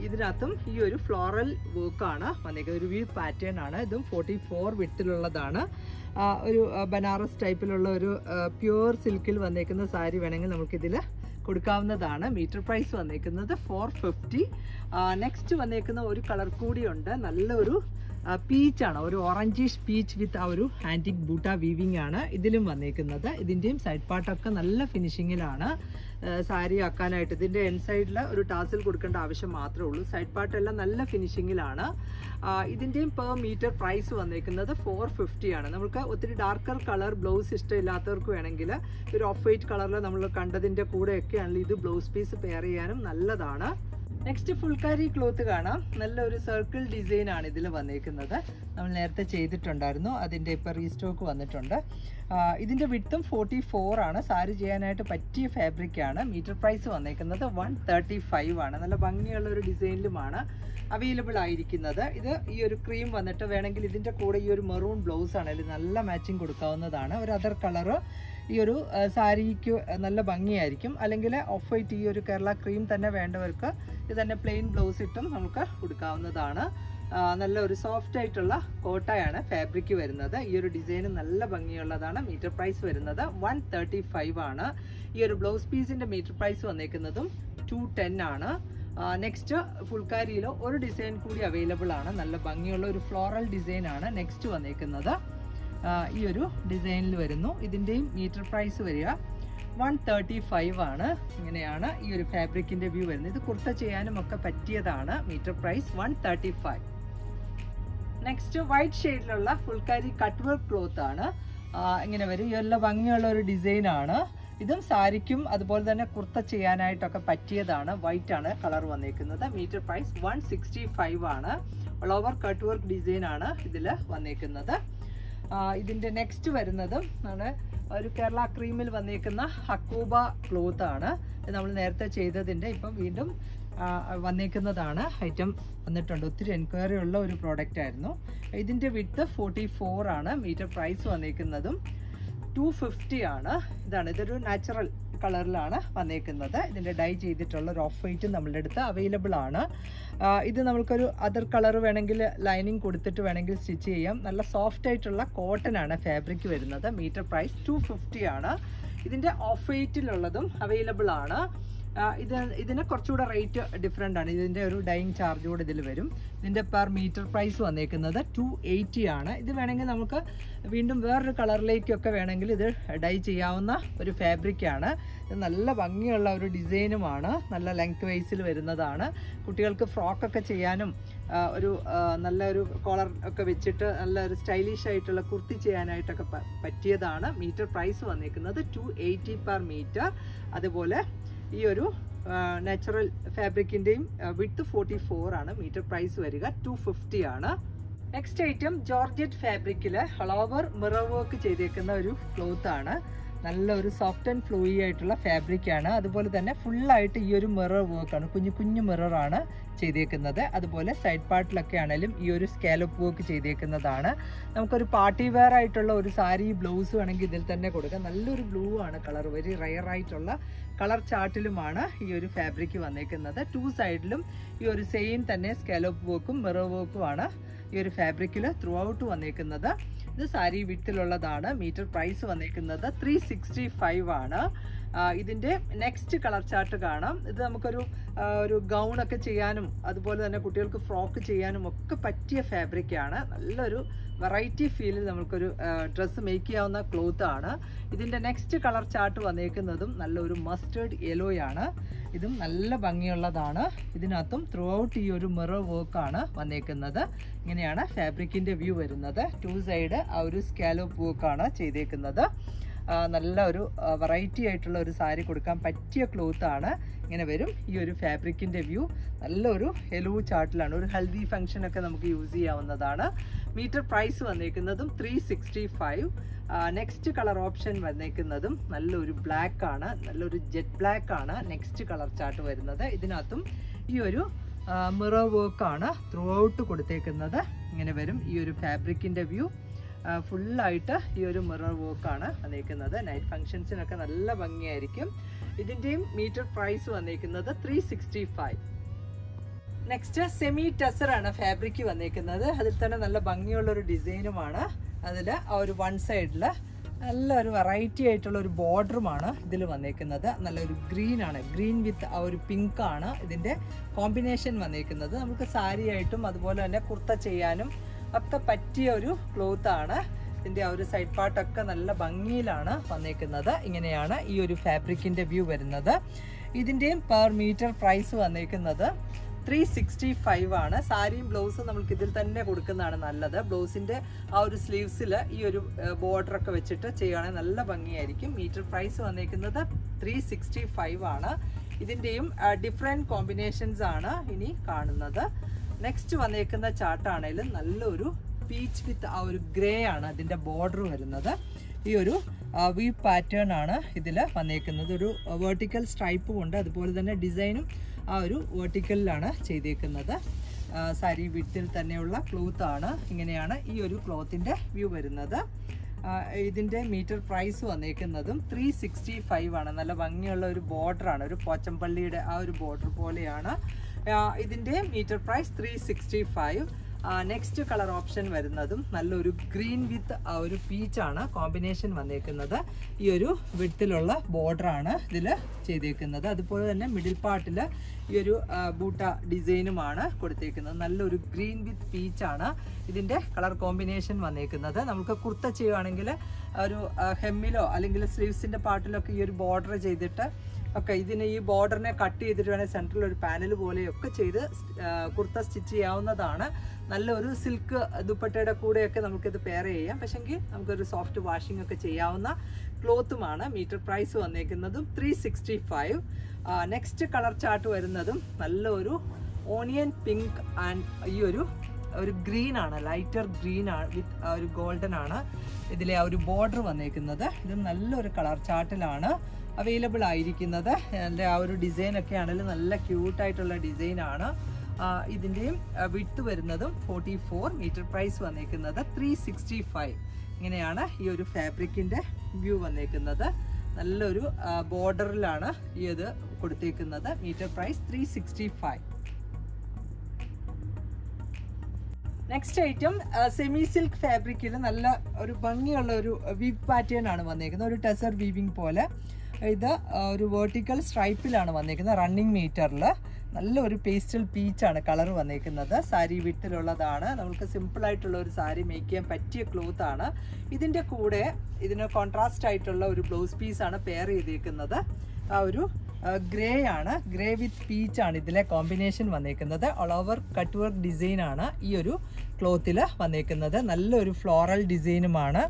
ഇതിനകത്തും ഈ ഒരു ഫ്ലോറൽ വർക്കാണ് വന്നേക്കുന്നത് ഒരു വ്യൂ പാറ്റേൺ ആണ്. ഇതും ഫോർട്ടി ഫോർ വിട്ടിലുള്ളതാണ് ഒരു ബനാറസ് ടൈപ്പിലുള്ള ഒരു പ്യുവർ സിൽക്കിൽ വന്നേക്കുന്ന സാരി വേണമെങ്കിൽ നമുക്കിതിൽ കൊടുക്കാവുന്നതാണ്. മീറ്റർ പ്രൈസ് വന്നേക്കുന്നത് ഫോർ ഫിഫ്റ്റി നെക്സ്റ്റ് വന്നേക്കുന്ന ഒരു കളർ കൂടിയുണ്ട് നല്ലൊരു പീച്ച് ആണ്. ഒരു ഓറഞ്ചിഷ് പീച്ച് വിത്ത് ആ ഒരു ആന്റിക് ബൂട്ട വീവിംഗ് ആണ് ഇതിലും വന്നേക്കുന്നത്. ഇതിന്റെയും സൈഡ് പാർട്ടൊക്കെ നല്ല ഫിനിഷിങ്ങിലാണ് സാരി ആക്കാനായിട്ട് ഇതിന്റെ എൻ സൈഡിൽ ഒരു ടാസിൽ കൊടുക്കേണ്ട ആവശ്യം മാത്രമേ ഉള്ളൂ. സൈഡ് പാർട്ടെല്ലാം നല്ല ഫിനിഷിങ്ങിലാണ് ഇതിന്റെയും പെർ മീറ്റർ പ്രൈസ് വന്നേക്കുന്നത് ഫോർ ഫിഫ്റ്റി ആണ്. നമുക്ക് ഒത്തിരി ഡാർക്കർ കളർ ബ്ലൗസ് ഇഷ്ടമില്ലാത്തവർക്ക് വേണമെങ്കിൽ ഒരു ഓഫ് വൈറ്റ് കളറിൽ നമ്മൾ കണ്ടതിന്റെ കൂടെയൊക്കെയാണെങ്കിൽ ഇത് ബ്ലൗസ് പീസ് പെയർ ചെയ്യാനും നല്ലതാണ്. നെക്സ്റ്റ് ഫുൾക്കാരി ക്ലോത്ത് കാണാം. നല്ലൊരു സർക്കിൾ ഡിസൈൻ ആണ് ഇതിൽ വന്നേക്കുന്നത്. നമ്മൾ നേരത്തെ ചെയ്തിട്ടുണ്ടായിരുന്നു. അതിന്റെ ഇപ്പോൾ റീസ്റ്റോക്ക് വന്നിട്ടുണ്ട്. ഇതിന്റെ വിട്ടും ഫോർട്ടി ഫോർ ആണ്. സാരി ചെയ്യാനായിട്ട് പറ്റിയ ഫാബ്രിക് ആണ്. മീറ്റർ പ്രൈസ് വന്നേക്കുന്നത് വൺ തേർട്ടി ഫൈവ് ആണ്. നല്ല ഭംഗിയുള്ള ഒരു ഡിസൈനിലുമാണ് അവൈലബിൾ ആയിരിക്കുന്നത്. ഇത് ഈ ഒരു ക്രീം വന്നിട്ട് വേണമെങ്കിൽ ഇതിന്റെ കൂടെ ഈ ഒരു മെറൂൺ ബ്ലൗസ് ആണെങ്കിൽ നല്ല മാച്ചിങ് കൊടുക്കാവുന്നതാണ്. ഒരു അതർ കളറ് ഈ ഒരു സാരിക്ക് നല്ല ഭംഗിയായിരിക്കും. അല്ലെങ്കിൽ ഓഫ് വൈറ്റ് ഈ ഒരു കേരള ക്രീം തന്നെ വേണ്ടവർക്ക് ഇത് തന്നെ പ്ലെയിൻ ബ്ലൗസ് ഇട്ടും നമുക്ക് കൊടുക്കാവുന്നതാണ് നല്ല ഒരു സോഫ്റ്റ് ആയിട്ടുള്ള കോട്ടയാണ് ഫാബ്രിക് വരുന്നത്. ഈ ഒരു ഡിസൈൻ നല്ല ഭംഗിയുള്ളതാണ്. മീറ്റർ പ്രൈസ് വരുന്നത് വൺ തേർട്ടി ഫൈവ് ആണ്. ഈ ഒരു ബ്ലൗസ് പീസിന്റെ മീറ്റർ പ്രൈസ് വന്നേക്കുന്നതും ടു ടെൻ ആണ്. നെക്സ്റ്റ് ഫുൾക്കാരിയിലോ ഒരു ഡിസൈൻ കൂടി അവൈലബിൾ ആണ്. നല്ല ഭംഗിയുള്ള ഒരു ഫ്ലോറൽ ഡിസൈൻ ആണ് നെക്സ്റ്റ് വന്നേക്കുന്നത്. ഈ ഒരു ഡിസൈനിൽ വരുന്നു. ഇതിന്റെയും മീറ്റർ പ്രൈസ് വരിക വൺ തേർട്ടി ഫൈവ് ആണ്. ഇങ്ങനെയാണ് ഈ ഒരു ഫാബ്രിക്കിന്റെ വ്യൂ വരുന്നത്. ഇത് കുർത്ത ചെയ്യാനും ഒക്കെ പറ്റിയതാണ് metre price one thirty five next white ഷെയ്ഡിലുള്ള phulkari cut work cloth ആണ്. ഇങ്ങനെ വരും. നല്ല ഭംഗിയുള്ള ഒരു ഡിസൈൻ ആണ്. ഇതും സാരിക്കും അതുപോലെ തന്നെ കുർത്ത ചെയ്യാനായിട്ടൊക്കെ പറ്റിയതാണ്. വൈറ്റ് ആണ് കളർ വന്നേക്കുന്നത്. Metre price one sixty five ആണ്. All over cut work design ആണ് ഇതിൽ വന്നേക്കുന്നത്. ആ, ഇതിന്റെ നെക്സ്റ്റ് വരുന്നതും ആണ് ഒരു കേരള ക്രീമിൽ വന്നേക്കുന്ന ഹക്കൂബ ക്ലോത്ത് ആണ്. നമ്മൾ നേരത്തെ ചെയ്തതിന്റെ ഇപ്പം വീണ്ടും വന്നേക്കുന്നതാണ്. ഐറ്റം വന്നിട്ടുണ്ട്. ഒത്തിരി എൻക്വയറി ഉള്ള ഒരു പ്രോഡക്റ്റ് ആയിരുന്നു. ഇതിന്റെ വിട്ട് ഫോർട്ടി ഫോർ ആണ്. മീറ്റർ പ്രൈസ് വന്നേക്കുന്നതും ടു ഫിഫ്റ്റി ആണ്. ഇതാണ്. ഇതൊരു നാച്ചുറൽ കളറിലാണ് വന്നേക്കുന്നത്. ഇതിന്റെ ഡൈ ചെയ്തിട്ടുള്ള ഒരു ഓഫ് വൈറ്റും നമ്മളുടെ അടുത്ത് അവൈലബിൾ ആണ്. ഇത് നമുക്കൊരു അതർ കളർ വേണമെങ്കിൽ ലൈനിങ് കൊടുത്തിട്ട് വേണമെങ്കിൽ സ്റ്റിച്ച് ചെയ്യാം. നല്ല സോഫ്റ്റ് ആയിട്ടുള്ള കോട്ടൺ ആണ് ഫാബ്രിക് വരുന്നത്. മീറ്റർ പ്രൈസ് ടു ആണ്. ഇതിന്റെ ഓഫ് വൈറ്റിലുള്ളതും അവൈലബിൾ ആണ്. ഇത് ഇതിന് കുറച്ചുകൂടെ റേറ്റ് ഡിഫറെന്റ് ആണ്. ഇതിന്റെ ഒരു ഡൈയിങ് ചാർജ് കൂടെ ഇതിൽ വരും. ഇതിന്റെ പെർ മീറ്റർ പ്രൈസ് വന്നേക്കുന്നത് ടു എയ്റ്റി ആണ്. ഇത് വേണമെങ്കിൽ നമുക്ക് വീണ്ടും വേറൊരു കളറിലേക്കൊക്കെ വേണമെങ്കിൽ ഇത് ഡൈ ചെയ്യാവുന്ന ഒരു ഫാബ്രിക്കാണ് ഇത് നല്ല ഭംഗിയുള്ള ഒരു ഡിസൈനുമാണ് നല്ല ലെങ്ത് വൈസിൽ വരുന്നതാണ്. കുട്ടികൾക്ക് ഫ്രോക്കൊക്കെ ചെയ്യാനും ഒരു നല്ലൊരു കോളർ ഒക്കെ വെച്ചിട്ട് നല്ല ഒരു സ്റ്റൈലിഷ് ആയിട്ടുള്ള കുർത്തി ചെയ്യാനായിട്ടൊക്കെ പറ്റിയതാണ്. മീറ്റർ പ്രൈസ് വന്നേക്കുന്നത് ടു എയ്റ്റി പെർ മീറ്റർ അതുപോലെ ഈ ഒരു നാച്ചുറൽ ഫാബ്രിക്കിന്റെയും വിത്ത് ഫോർട്ടി ഫോർ ആണ്. മീറ്റർ പ്രൈസ് വരിക ടു ഫിഫ്റ്റി ആണ്. നെക്സ്റ്റ് ഐറ്റം ജോർജറ്റ് ഫാബ്രിക്കിൽ ഹളോവർ മിറർ വർക്ക് ചെയ്തേക്കുന്ന ഒരു ക്ലോത്ത് ആണ്. നല്ല ഒരു സോഫ്റ്റ് ആൻഡ് ഫ്ലൂയി ആയിട്ടുള്ള ഫാബ്രിക്കാണ് അതുപോലെ തന്നെ ഫുള്ളായിട്ട് ഈ ഒരു മിറർ വർക്കാണ് കുഞ്ഞു കുഞ്ഞു മിററാണ് ചെയ്തേക്കുന്നത്. അതുപോലെ സൈഡ് പാർട്ടിലൊക്കെ ആണെങ്കിലും ഈ ഒരു സ്കാലപ്പ് വർക്ക് ചെയ്തേക്കുന്നതാണ്. നമുക്കൊരു പാർട്ടി വെയർ ആയിട്ടുള്ള ഒരു സാരി ബ്ലൗസ് വേണമെങ്കിൽ ഇതിൽ തന്നെ കൊടുക്കാം. നല്ലൊരു ബ്ലൂ ആണ് കളർ വെരി റയർ ആയിട്ടുള്ള കളർ ചാർട്ടിലുമാണ് ഈ ഒരു ഫാബ്രിക് വന്നേക്കുന്നത്. ടു സൈഡിലും ഈ ഒരു സെയിം തന്നെ സ്കാലപ്പ് വർക്കും മിറർ വർക്കും ആണ് ഈ ഒരു ഫാബ്രിക്കിൽ ത്രൂ ഔട്ട് വന്നേക്കുന്നത്. ഇത് സാരി വിട്ടിലുള്ളതാണ്. മീറ്റർ പ്രൈസ് വന്നിരിക്കുന്നത് ത്രീ സിക്സ്റ്റി ഫൈവ് ആണ് ഇതിന്റെ നെക്സ്റ്റ് കളർ ചാർട്ട് കാണാം. ഇത് നമുക്കൊരു ഒരു ഗൗണൊക്കെ ചെയ്യാനും അതുപോലെ തന്നെ കുട്ടികൾക്ക് ഫ്രോക്ക് ചെയ്യാനും ഒക്കെ പറ്റിയ ഫാബ്രിക് ആണ്. നല്ലൊരു വെറൈറ്റി ഫീലിൽ നമുക്കൊരു ഡ്രസ്സ് മേക്ക് ചെയ്യാവുന്ന ക്ലോത്ത് ആണ്. ഇതിന്റെ നെക്സ്റ്റ് കളർ ചാർട്ട് വന്നേക്കുന്നതും നല്ലൊരു മസ്റ്റേർഡ് യെലോയാണ് ഇതും നല്ല ഭംഗിയുള്ളതാണ്. ഇതിനകത്തും ത്രൂ ഔട്ട് ഈ ഒരു മിറർ വർക്കാണ് വന്നേക്കുന്നത്. ഇങ്ങനെയാണ് ഫാബ്രിക്കിന്റെ വ്യൂ വരുന്നത്. ടു സൈഡ് ആ ഒരു സ്കാലോപ്പ് വർക്കാണ് ചെയ്തേക്കുന്നത്. നല്ല ഒരു വെറൈറ്റി ആയിട്ടുള്ള ഒരു സാരി കൊടുക്കാൻ പറ്റിയ ക്ലോത്ത് ആണ്. ഇങ്ങനെ വരും. ഈ ഒരു ഫാബ്രിക്കിന്റെ വ്യൂ നല്ലൊരു എലോ ചാർട്ടിലാണ് ഒരു ഹെൽത്തി ഫംഗ്ഷൻ ഒക്കെ നമുക്ക് യൂസ് ചെയ്യാവുന്നതാണ്. Metre price വന്നേക്കുന്നതും three sixty five next colour option വന്നേക്കുന്നതും നല്ലൊരു ബ്ലാക്ക് ആണ്. നല്ലൊരു ജെറ്റ് ബ്ലാക്ക് ആണ്. നെക്സ്റ്റ് കളർ ചാർട്ട് വരുന്നത്. ഇതിനകത്തും ഈ ഒരു മിറർ വർക്കാണ് ത്രൂ ഔട്ട് കൊടുത്തേക്കുന്നത്. ഇങ്ങനെ വരും. ഈ ഒരു ഫാബ്രിക്കിന്റെ വ്യൂ ഫുള്ളായിട്ട് ഈ ഒരു മിറർ വർക്കാണ് വന്നിരിക്കുന്നത്. നൈറ്റ് ഫങ്ഷൻസിനൊക്കെ നല്ല ഭംഗിയായിരിക്കും. ഇതിന്റെയും മീറ്റർ പ്രൈസ് വന്നിരിക്കുന്നത് three sixty five next semi ടെസറാണ് fabric വന്നിരിക്കുന്നത്. അതിൽ തന്നെ നല്ല ഭംഗിയുള്ള ഒരു ഡിസൈനുമാണ് അതിൽ ആ ഒരു വൺ സൈഡിൽ നല്ല ഒരു വെറൈറ്റി ആയിട്ടുള്ള ഒരു ബോർഡറുമാണ് ഇതിൽ വന്നിരിക്കുന്നത്. നല്ലൊരു ഗ്രീൻ ആണ്. ഗ്രീൻ വിത്ത് ആ ഒരു പിങ്ക് ആണ് ഇതിന്റെ കോമ്പിനേഷൻ വന്നിരിക്കുന്നത്. നമുക്ക് സാരിയായിട്ടും അതുപോലെ തന്നെ കുർത്ത ചെയ്യാനും ഒക്കെ പറ്റിയ ഒരു ക്ലോത്ത് ആണ്. ഇതിന്റെ ആ ഒരു സൈഡ് പാർട്ടൊക്കെ നല്ല ഭംഗിയിലാണ് വന്നേക്കുന്നത്. ഇങ്ങനെയാണ് ഈ ഒരു ഫാബ്രിക്കിന്റെ വ്യൂ വരുന്നത്. ഇതിന്റെയും പെർ മീറ്റർ പ്രൈസ് വന്നേക്കുന്നത് ത്രീ സിക്സ്റ്റി ഫൈവ് ആണ്. സാരിയും ബ്ലൗസും നമുക്ക് ഇതിൽ തന്നെ കൊടുക്കുന്നതാണ് നല്ലത്. ബ്ലൗസിന്റെ ആ ഒരു സ്ലീവ്സിൽ ഈ ഒരു ബോർഡർ ഒക്കെ വെച്ചിട്ട് ചെയ്യുകയാണെങ്കിൽ നല്ല ഭംഗിയായിരിക്കും. മീറ്റർ പ്രൈസ് വന്നേക്കുന്നത് ത്രീ സിക്സ്റ്റി ഫൈവ് ആണ് ഇതിന്റെയും ഡിഫറെന്റ് കോമ്പിനേഷൻസ് ആണ് ഇനി കാണുന്നത്. നെക്സ്റ്റ് വന്നേക്കുന്ന ചാർട്ടാണേലും നല്ലൊരു പീച്ച് വിത്ത് ആ ഒരു ഗ്രേ ആണ് അതിന്റെ ബോർഡർ വരുന്നത്. ഈ ഒരു വി പാറ്റേൺ ആണ് ഇതിൽ വന്നേക്കുന്നത്. ഒരു വേർട്ടിക്കൽ സ്ട്രൈപ്പും ഉണ്ട്. അതുപോലെ തന്നെ ഡിസൈനും ആ ഒരു വേർട്ടിക്കലിലാണ് ചെയ്തേക്കുന്നത്. സാരി വിത്തിൽ തന്നെയുള്ള ക്ലോത്ത് ആണ്. ഇങ്ങനെയാണ് ഈ ഒരു ക്ലോത്തിന്റെ വ്യൂ വരുന്നത്. ഇതിന്റെ മീറ്റർ പ്രൈസ് വന്നേക്കുന്നതും ത്രീ സിക്സ്റ്റി ഫൈവ് ആണ്. നല്ല ഭംഗിയുള്ള ഒരു ബോർഡറാണ് ഒരു പോച്ചമ്പള്ളിയുടെ ആ ഒരു ബോർഡർ പോലെയാണ്. ഇതിന്റെ metre price three sixty five next colour option വരുന്നതും നല്ലൊരു ഗ്രീൻ വിത്ത് ആ ഒരു പീച്ചാണ് കോമ്പിനേഷൻ വന്നേക്കുന്നത്. ഈ ഒരു വിട്ടിലുള്ള ബോർഡറാണ് ഇതിൽ ചെയ്തേക്കുന്നത്. അതുപോലെ തന്നെ മിഡിൽ പാർട്ടിൽ ഈ ഒരു ബൂട്ട ഡിസൈനുമാണ് കൊടുത്തേക്കുന്നത്. നല്ലൊരു ഗ്രീൻ വിത്ത് പീച്ചാണ് ഇതിന്റെ കളർ കോമ്പിനേഷൻ വന്നേക്കുന്നത്. നമുക്ക് കുർത്ത ചെയ്യുകയാണെങ്കിൽ ഒരു ഹെമ്മിലോ അല്ലെങ്കിൽ സ്ലീവ്സിന്റെ പാർട്ടിലൊക്കെ ഈ ഒരു ബോർഡർ ചെയ്തിട്ട് ഒക്കെ ഇതിന് ഈ ബോർഡറിനെ കട്ട് ചെയ്തിട്ട് വേണേൽ സെന്ററിൽ ഒരു പാനൽ പോലെയൊക്കെ ചെയ്ത് കുർത്ത സ്റ്റിച്ച് ചെയ്യാവുന്നതാണ്. നല്ലൊരു സിൽക്ക് ദുപ്പട്ടയുടെ കൂടെയൊക്കെ നമുക്കിത് പെയർ ചെയ്യാം. പക്ഷെങ്കിൽ നമുക്കൊരു സോഫ്റ്റ് വാഷിംഗ് ഒക്കെ ചെയ്യാവുന്ന ക്ലോത്തുമാണ് metre price വന്നേക്കുന്നതും three sixty five next colour chart വരുന്നതും നല്ലൊരു ഓണിയൻ പിങ്ക് ആൻഡ് ഈ ഒരു ഒരു ഗ്രീൻ ആണ് ലൈറ്റർ ഗ്രീൻ ആണ് വിത്ത് ഒരു ഗോൾഡൻ ആണ് ഇതിലെ ആ ഒരു ബോർഡർ വന്നേക്കുന്നത്. ഇത് നല്ലൊരു കളർ ചാർട്ടിലാണ് അവൈലബിൾ ആയിരിക്കുന്നത്. എന്റെ ആ ഒരു ഡിസൈൻ ഒക്കെ ആണെങ്കിലും നല്ല ക്യൂട്ടായിട്ടുള്ള ഡിസൈനാണ് ഇതിന്റെയും വിട്ട് വരുന്നതും ഫോർട്ടി ഫോർ മീറ്റർ പ്രൈസ് വന്നേക്കുന്നത് ത്രീ സിക്സ്റ്റി ഫൈവ് ഇങ്ങനെയാണ് ഈ ഒരു ഫാബ്രിക്കിന്റെ വ്യൂ വന്നേക്കുന്നത്. നല്ലൊരു ബോർഡറിലാണ് ഈ ഇത് കൊടുത്തേക്കുന്നത്. Metre price three sixty five next item semi silk ഫാബ്രിക്കിൽ നല്ല ഒരു ഭംഗിയുള്ള ഒരു വീവ് പാറ്റേൺ ആണ് വന്നേക്കുന്നത്. ഒരു ടെസർ വീവിംഗ് പോലെ. ഇത് ഒരു വേർട്ടിക്കൽ സ്ട്രൈപ്പിലാണ് വന്നിരിക്കുന്നത് റണ്ണിങ് മീറ്ററിൽ നല്ല ഒരു പേസ്റ്റൽ പീച്ചാണ് കളർ വന്നിരിക്കുന്നത് സാരി വിട്ടിലുള്ളതാണ്. നമുക്ക് സിമ്പിളായിട്ടുള്ള ഒരു സാരി മേക്ക് ചെയ്യാൻ പറ്റിയ ക്ലോത്ത് ആണ്. ഇതിന്റെ കൂടെ ഇതിന് കോൺട്രാസ്റ്റ് ആയിട്ടുള്ള ഒരു ബ്ലൗസ് പീസാണ് പെയർ ചെയ്തിരിക്കുന്നത് ആ ഒരു ഗ്രേ ആണ്. ഗ്രേ വിത്ത് പീച്ച് ആണ് ഇതിലെ കോമ്പിനേഷൻ വന്നിരിക്കുന്നത് all over cut work design ആണ് ഈ ഒരു ക്ലോത്തിൽ വന്നിരിക്കുന്നത് നല്ലൊരു ഫ്ലോറൽ ഡിസൈനുമാണ്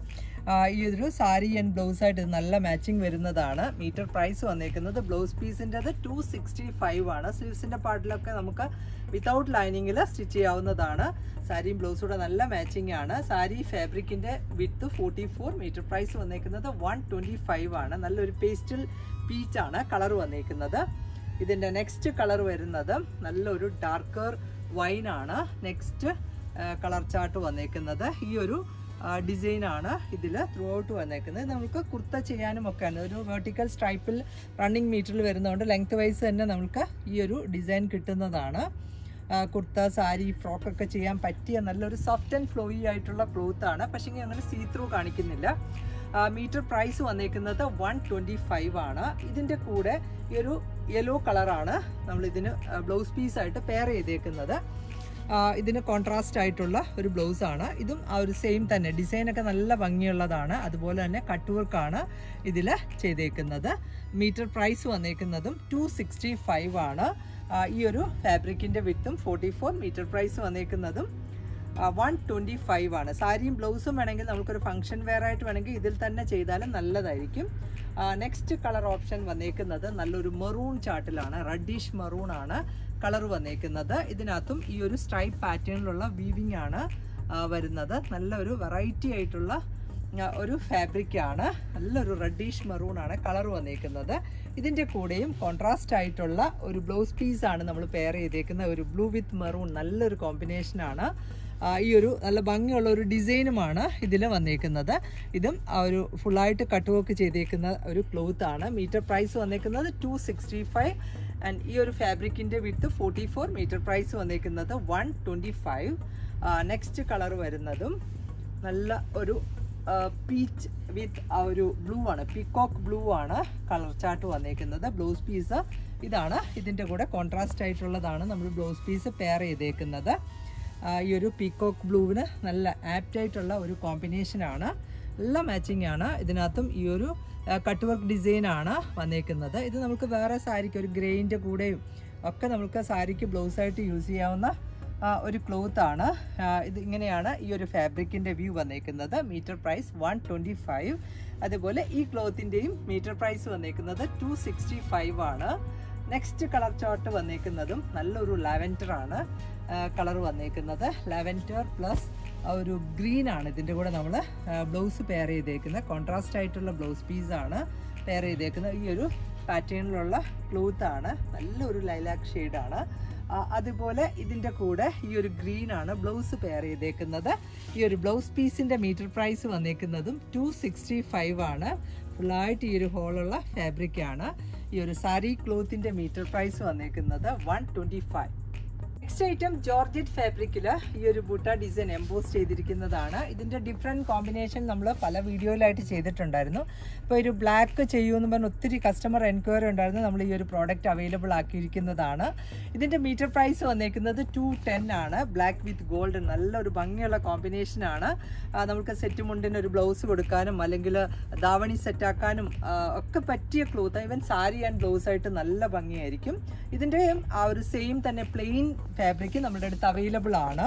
ഈ ഒരു സാരി ആൻഡ് ബ്ലൗസ് ആയിട്ട് നല്ല മാച്ചിങ് വരുന്നതാണ്. മീറ്റർ പ്രൈസ് വന്നേക്കുന്നത് ബ്ലൗസ് പീസിന്റെത് ടു സിക്സ്റ്റി ഫൈവ് ആണ്. സ്ലീവ്സിന്റെ പാർട്ടിലൊക്കെ നമുക്ക് വിതൗട്ട് ലൈനിങ്ങിൽ സ്റ്റിച്ച് ചെയ്യാവുന്നതാണ്. സാരിയും ബ്ലൗസും കൂടെ നല്ല മാച്ചിങ് ആണ്. Sari ഫാബ്രിക്കിന്റെ width forty four metre price വന്നേക്കുന്നത് വൺ ട്വന്റി ഫൈവ് ആണ്. നല്ലൊരു പേസ്റ്റൽ പീച്ചാണ് കളർ വന്നേക്കുന്നത്. ഇതിന്റെ നെക്സ്റ്റ് കളർ വരുന്നത് നല്ലൊരു ഡാർക്കർ വൈൻ ആണ്. നെക്സ്റ്റ് കളർ ചാർട്ട് വന്നേക്കുന്നത്. ഈ ഒരു ഡിസൈൻ ആണ് ഇതിൽ ത്രൂ ഔട്ട് വന്നേക്കുന്നത്. നമുക്ക് കുർത്ത ചെയ്യാനും ഒക്കെ ഒരു വെർട്ടിക്കൽ സ്ട്രൈപ്പിൽ റണ്ണിങ് മീറ്ററിൽ വരുന്നതുകൊണ്ട് ലെങ്ത് വൈസ് തന്നെ നമുക്ക് ഈ ഒരു ഡിസൈൻ കിട്ടുന്നതാണ്. കുർത്ത സാരി ഫ്രോക്കൊക്കെ ചെയ്യാൻ പറ്റിയ നല്ലൊരു സോഫ്റ്റ് ആൻഡ് ഫ്ലോയി ആയിട്ടുള്ള ക്ലോത്ത് ആണ്. പക്ഷേ അങ്ങനെ സീ ത്രൂ കാണിക്കുന്നില്ല. മീറ്റർ പ്രൈസ് വന്നേക്കുന്നത് വൺ ട്വന്റി ഫൈവ് ആണ്. ഇതിന്റെ കൂടെ ഈ ഒരു യെല്ലോ കളറാണ് നമ്മൾ ഇതിന് ബ്ലൗസ് പീസായിട്ട് പെയർ ചെയ്തേക്കുന്നത്. ഇതിന് കോൺട്രാസ്റ്റ് ആയിട്ടുള്ള ഒരു ബ്ലൗസ് ആണ്. ഇതും ആ ഒരു സെയിം തന്നെ. ഡിസൈനൊക്കെ നല്ല ഭംഗിയുള്ളതാണ്. അതുപോലെ തന്നെ കട്ട് വർക്കാണ് ഇതിൽ ചെയ്തേക്കുന്നത്. മീറ്റർ പ്രൈസ് വന്നേക്കുന്നതും ടു സിക്സ്റ്റി ഫൈവ് ആണ് ഈ ഒരു ഫാബ്രിക്കിന്റെ വിത്തും ഫോർട്ടി ഫോർ മീറ്റർ പ്രൈസ് വന്നേക്കുന്നതും വൺ ട്വന്റി ഫൈവ് ആണ്. സാരിയും ബ്ലൗസും വേണമെങ്കിൽ നമുക്കൊരു ഫംഗ്ഷൻ വെയർ ആയിട്ട് വേണമെങ്കിൽ ഇതിൽ തന്നെ ചെയ്താലും നല്ലതായിരിക്കും. നെക്സ്റ്റ് കളർ ഓപ്ഷൻ വന്നേക്കുന്നത് നല്ലൊരു മെറൂൺ ചാർട്ടിലാണ് റെഡിഷ് മെറൂൺ ആണ് കളർ വന്നേക്കുന്നത്. ഇതിനകത്തും ഈ ഒരു സ്ട്രൈപ്പ് പാറ്റേണിലുള്ള വീവിങ് ആണ് വരുന്നത്. നല്ലൊരു വെറൈറ്റി ആയിട്ടുള്ള ഒരു ഫാബ്രിക് ആണ്. നല്ലൊരു റെഡിഷ് മെറൂൺ ആണ് കളർ വന്നേക്കുന്നത്. ഇതിന്റെ കൂടെയും കോൺട്രാസ്റ്റ് ആയിട്ടുള്ള ഒരു ബ്ലൗസ് പീസാണ് നമ്മൾ പെയർ ചെയ്തേക്കുന്ന ഒരു ബ്ലൂ വിത്ത് മെറൂൺ നല്ലൊരു ആ, ഈ ഒരു നല്ല ഭംഗിയുള്ള ഒരു ഡിസൈനുമാണ് ഇതിൽ വന്നേക്കുന്നത്. ഇതും ഒരു ഫുള്ളായിട്ട് കട്ട് വർക്ക് ചെയ്തേക്കുന്ന ഒരു ക്ലോത്ത് ആണ്. മീറ്റർ പ്രൈസ് വന്നേക്കുന്നത് ടു സിക്സ്റ്റി ഫൈവ് ആൻഡ് ഈ ഒരു ഫാബ്രിക്കിന്റെ width forty four metre price വന്നേക്കുന്നത് one twenty five next colour വരുന്നതും നല്ല ഒരു പീച്ച് വിത്ത് ആ ഒരു ബ്ലൂ ആണ്. പീക്കോക്ക് ബ്ലൂ ആണ് കളർ ചാർട്ട് വന്നേക്കുന്നത്. ബ്ലൗസ് പീസ് ഇതാണ്. ഇതിന്റെ കൂടെ കോൺട്രാസ്റ്റ് ആയിട്ടുള്ളതാണ് നമ്മൾ ബ്ലൗസ് പീസ് പെയർ ചെയ്തേക്കുന്നത്. ഈ ഒരു പീക്കോക്ക് ബ്ലൂവിന് നല്ല ആപ്റ്റായിട്ടുള്ള ഒരു കോമ്പിനേഷനാണ് നല്ല മാച്ചിങ് ആണ്. ഇതിനകത്തും ഈ ഒരു കട്ട് വർക്ക് ഡിസൈൻ ആണ് വന്നേക്കുന്നത്. ഇത് നമുക്ക് വേറെ സാരിക്ക് ഒരു ഗ്രേയിന്റെ കൂടെയും ഒക്കെ നമുക്ക് സാരിക്ക് ബ്ലൗസായിട്ട് യൂസ് ചെയ്യാവുന്ന ഒരു ക്ലോത്ത് ആണ്. ഇത് ഇങ്ങനെയാണ് ഈ ഒരു ഫാബ്രിക്കിന്റെ വ്യൂ വന്നേക്കുന്നത്. Metre price one twenty five അതുപോലെ ഈ ക്ലോത്തിന്റെയും മീറ്റർ പ്രൈസ് വന്നേക്കുന്നത് ടു സിക്സ്റ്റി ഫൈവ് ആണ്. നെക്സ്റ്റ് കളർ ചോട്ട് വന്നേക്കുന്നതും നല്ലൊരു ലാവൻഡർ ആണ്. കളർ വന്നേക്കുന്നത്. ലാവൻഡർ പ്ലസ് ഒരു ഗ്രീൻ ആണ്. ഇതിന്റെ കൂടെ നമ്മൾ ബ്ലൗസ് പെയർ ചെയ്തേക്കുന്നത്. കോൺട്രാസ്റ്റ് ആയിട്ടുള്ള ബ്ലൗസ് പീസാണ് പെയർ ചെയ്തേക്കുന്നത്. ഈ ഒരു പാറ്റേണിലുള്ള ക്ലോത്ത് ആണ്. നല്ലൊരു ലൈലാക്ക് ഷെയ്ഡാണ് അതുപോലെ ഇതിന്റെ കൂടെ ഈ ഒരു ഗ്രീൻ ആണ് ബ്ലൗസ് പെയർ ചെയ്തേക്കുന്നത്. ഈ ഒരു ബ്ലൗസ് പീസിന്റെ മീറ്റർ പ്രൈസ് വന്നേക്കുന്നതും ടു സിക്സ്റ്റി ഫൈവ് ആണ് ഫുള്ളായിട്ട് ഈ ഒരു ഹോളുള്ള ഫാബ്രിക് ആണ്. ഈ ഒരു സാരി ക്ലോത്തിന്റെ മീറ്റർ പ്രൈസ് വന്നേക്കുന്നത് one twenty five next item georgette ഫാബ്രിക്കിൽ ഈ ഒരു ബുട്ട ഡിസൈൻ എംബോസ് ചെയ്തിരിക്കുന്നതാണ്. ഇതിന്റെ ഡിഫറെന്റ് കോമ്പിനേഷൻ നമ്മൾ പല വീഡിയോയിലായിട്ട് ചെയ്തിട്ടുണ്ടായിരുന്നു. ഇപ്പോൾ ഒരു ബ്ലാക്ക് ചെയ്യുമെന്ന് പറഞ്ഞ് ഒത്തിരി കസ്റ്റമർ എൻക്വയറി ഉണ്ടായിരുന്നു. നമ്മൾ ഈ ഒരു പ്രോഡക്റ്റ് അവൈലബിൾ ആക്കിയിരിക്കുന്നതാണ്. ഇതിന്റെ മീറ്റർ പ്രൈസ് വന്നേക്കുന്നത് ടു ടെൻ ആണ്. ബ്ലാക്ക് വിത്ത് ഗോൾഡ് നല്ലൊരു ഭംഗിയുള്ള കോമ്പിനേഷനാണ് നമുക്ക് സെറ്റ് മുണ്ടിന് ഒരു ബ്ലൗസ് കൊടുക്കാനും അല്ലെങ്കിൽ ദാവണി സെറ്റാക്കാനും ഒക്കെ പറ്റിയ cloth even sari and blouse ആയിട്ട് നല്ല ഭംഗിയായിരിക്കും. ഇതിന്റെ ആ ഒരു സെയിം തന്നെ പ്ലെയിൻ ഫാബ്രിക് നമ്മുടെ അടുത്ത് അവൈലബിൾ ആണ്.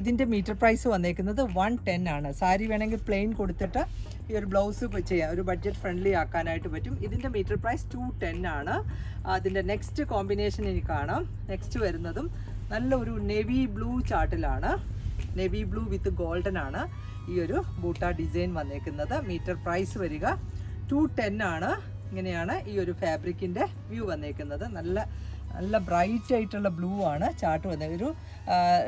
ഇതിന്റെ മീറ്റർ പ്രൈസ് വന്നേക്കുന്നത് വൺ ടെൻ ആണ്. സാരി വേണമെങ്കിൽ പ്ലെയിൻ കൊടുത്തിട്ട് ഈ ഒരു ബ്ലൗസ് ചെയ്യാം. ഒരു ബഡ്ജറ്റ് ഫ്രണ്ട്ലി ആക്കാനായിട്ട് പറ്റും. ഇതിന്റെ മീറ്റർ പ്രൈസ് ടു ടെൻ ആണ്. അതിന്റെ നെക്സ്റ്റ് കോമ്പിനേഷൻ എനിക്ക് കാണാം. നെക്സ്റ്റ് വരുന്നതും നല്ലൊരു നെവി ബ്ലൂ ചാർട്ടിലാണ് നെവി ബ്ലൂ വിത്ത് ഗോൾഡൻ ആണ് ഈ ഒരു ബൂട്ട ഡിസൈൻ വന്നേക്കുന്നത്. മീറ്റർ പ്രൈസ് വരിക ടു ടെൻ ആണ്. ഇങ്ങനെയാണ് ഈ ഒരു ഫാബ്രിക്കിന്റെ വ്യൂ വന്നേക്കുന്നത്. നല്ല നല്ല ബ്രൈറ്റ് ആയിട്ടുള്ള ബ്ലൂ ആണ് ചാർട്ട് വന്നത് ഒരു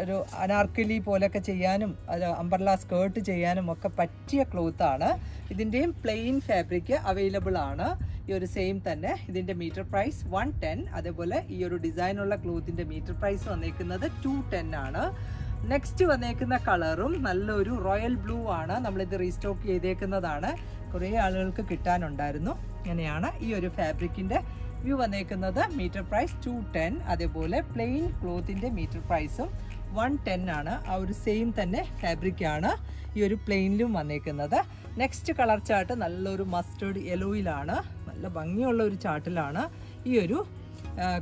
ഒരു അനാർക്കലി പോലെയൊക്കെ ചെയ്യാനും അത് അംബർല സ്കേർട്ട് ചെയ്യാനും ഒക്കെ പറ്റിയ ക്ലോത്ത് ആണ്. ഇതിന്റെയും പ്ലെയിൻ ഫാബ്രിക് അവൈലബിൾ ആണ്. ഈ ഒരു സെയിം തന്നെ ഇതിന്റെ മീറ്റർ പ്രൈസ് വൺ ടെൻ. അതേപോലെ ഈ ഒരു ഡിസൈനുള്ള ക്ലോത്തിന്റെ മീറ്റർ പ്രൈസ് വന്നേക്കുന്നത് ടു ടെൻ ആണ്. നെക്സ്റ്റ് വന്നേക്കുന്ന കളറും നല്ലൊരു റോയൽ ബ്ലൂ ആണ്. നമ്മളിത് റീസ്റ്റോക്ക് ചെയ്തേക്കുന്നതാണ്. കുറേ ആളുകൾക്ക് കിട്ടാനുണ്ടായിരുന്നു. ഇങ്ങനെയാണ് ഈ ഒരു ഫാബ്രിക്കിന്റെ വ്യൂ വന്നേക്കുന്നത് മീറ്റർ പ്രൈസ് ടു ടെൻ. അതേപോലെ പ്ലെയിൻ ക്ലോത്തിന്റെ മീറ്റർ പ്രൈസും വൺ ടെൻ ആണ്. ആ ഒരു സെയിം തന്നെ ഫാബ്രിക്കാണ് ഈ ഒരു പ്ലെയിനിലും വന്നേക്കുന്നത്. നെക്സ്റ്റ് കളർ ചാർട്ട് നല്ലൊരു മസ്റ്റേർഡ് യെലോയിലാണ് നല്ല ഭംഗിയുള്ള ഒരു ചാർട്ടിലാണ് ഈ ഒരു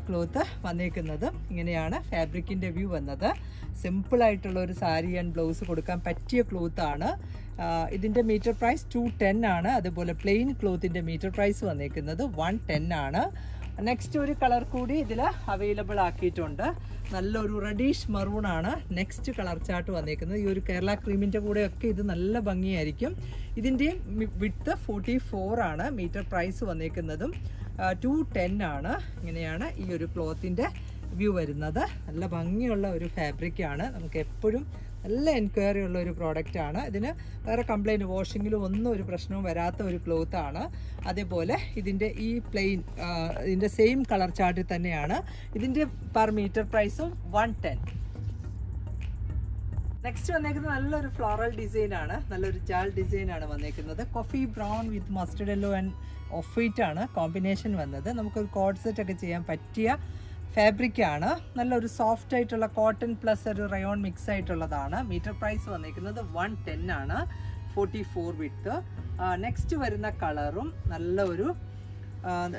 ക്ലോത്ത് വന്നേക്കുന്നത്. ഇങ്ങനെയാണ് ഫാബ്രിക്കിന്റെ വ്യൂ വന്നത്. സിമ്പിളായിട്ടുള്ള ഒരു സാരി ആൻഡ് ബ്ലൗസ് കൊടുക്കാൻ പറ്റിയ ക്ലോത്താണ് ഇതിന്റെ മീറ്റർ പ്രൈസ് ടു ടെൻ ആണ്. അതുപോലെ പ്ലെയിൻ ക്ലോത്തിന്റെ മീറ്റർ പ്രൈസ് വന്നിരിക്കുന്നത് വൺ ടെൻ ആണ്. നെക്സ്റ്റ് ഒരു കളർ കൂടി ഇതിൽ അവൈലബിൾ ആക്കിയിട്ടുണ്ട്. നല്ലൊരു റെഡീഷ് മറൂൺ ആണ്. നെക്സ്റ്റ് കളർ ചാർട്ട് വന്നിരിക്കുന്നത് ഈ ഒരു കേരള ക്രീമിന്റെ കൂടെയൊക്കെ ഇത് നല്ല ഭംഗിയായിരിക്കും. ഇതിന്റെ വിട്ട് ഫോർട്ടി ഫോർ ആണ്. മീറ്റർ പ്രൈസ് വന്നിരിക്കുന്നതും ടു ടെൻ ആണ്. ഇങ്ങനെയാണ് ഈ ഒരു ക്ലോത്തിന്റെ വ്യൂ വരുന്നത്. നല്ല ഭംഗിയുള്ള ഒരു ഫാബ്രിക്കാണ് നമുക്ക് എപ്പോഴും നല്ല എൻക്വയറി ഉള്ള ഒരു പ്രോഡക്റ്റ് ആണ്. ഇതിന് വേറെ കംപ്ലൈന്റ് വാഷിങ്ങിലും ഒന്നും ഒരു പ്രശ്നവും വരാത്ത ഒരു ക്ലോത്ത് ആണ്. അതേപോലെ ഇതിന്റെ ഈ പ്ലെയിൻ ഇതിന്റെ സെയിം കളർ ചാർട്ടിൽ തന്നെയാണ്. ഇതിന്റെ പെർ മീറ്റർ പ്രൈസും വൺ ടെൻ നെക്സ്റ്റ് വന്നേക്കുന്നത് നല്ലൊരു ഫ്ലോറൽ ഡിസൈനാണ് നല്ലൊരു ജാൽ ഡിസൈനാണ് വന്നേക്കുന്നത്. Coffee brown with mustard yellow and off white ആണ്. കോമ്പിനേഷൻ വന്നത്. നമുക്കൊരു കോഡ് സെറ്റ് ഒക്കെ ചെയ്യാൻ പറ്റിയ ഫാബ്രിക് ആണ് നല്ലൊരു സോഫ്റ്റ് ആയിട്ടുള്ള കോട്ടൺ പ്ലസ് ഒരു റയോൺ മിക്സ് ആയിട്ടുള്ളതാണ്. മീറ്റർ പ്രൈസ് വന്നിരിക്കുന്നത് വൺ ടെൻ ആണ്. ഫോർട്ടി ഫോർ വിത്ത് നെക്സ്റ്റ് വരുന്ന കളറും നല്ല ഒരു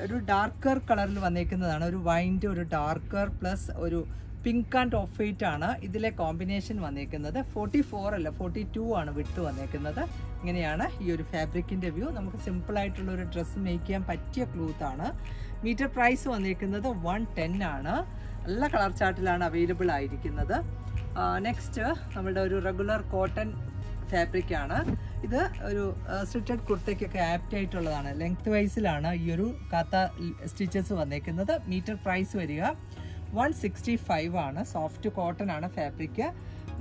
ഒരു ഡാർക്കർ കളറിൽ വന്നേക്കുന്നതാണ് ഒരു വൈന്റെ ഒരു ഡാർക്കർ പ്ലസ് ഒരു പിങ്ക് ആൻഡ് ഓഫ് വൈറ്റ് ആണ് ഇതിലെ കോമ്പിനേഷൻ വന്നേക്കുന്നത് ഫോർട്ടി ഫോർ അല്ല ഫോർട്ടി ടു ആണ് വിട്ട് വന്നേക്കുന്നത് ഇങ്ങനെയാണ് ഈ ഒരു ഫാബ്രിക്കിന്റെ വ്യൂ നമുക്ക് സിമ്പിളായിട്ടുള്ള ഒരു ഡ്രസ്സ് മേക്ക് ചെയ്യാൻ പറ്റിയ ക്ലൂത്താണ് മീറ്റർ പ്രൈസ് വന്നിരിക്കുന്നത് വൺ ടെൻ ആണ്. നല്ല കളർ ചാർട്ടിലാണ് അവൈലബിൾ ആയിരിക്കുന്നത്. നെക്സ്റ്റ് നമ്മുടെ ഒരു റെഗുലർ കോട്ടൺ ഫാബ്രിക് ആണ്. ഇത് ഒരു സ്റ്റിറ്റഡ് കുർത്തയ്ക്കൊക്കെ ആപ്റ്റ് ആയിട്ടുള്ളതാണ്. ലെങ്ത് വൈസിലാണ് ഈ ഒരു കാത്ത സ്റ്റിച്ചസ് വന്നേക്കുന്നത്. മീറ്റർ പ്രൈസ് വരിക വൺ സിക്സ്റ്റി ഫൈവ് ആണ്. സോഫ്റ്റ് കോട്ടൺ ആണ് ഫാബ്രിക്.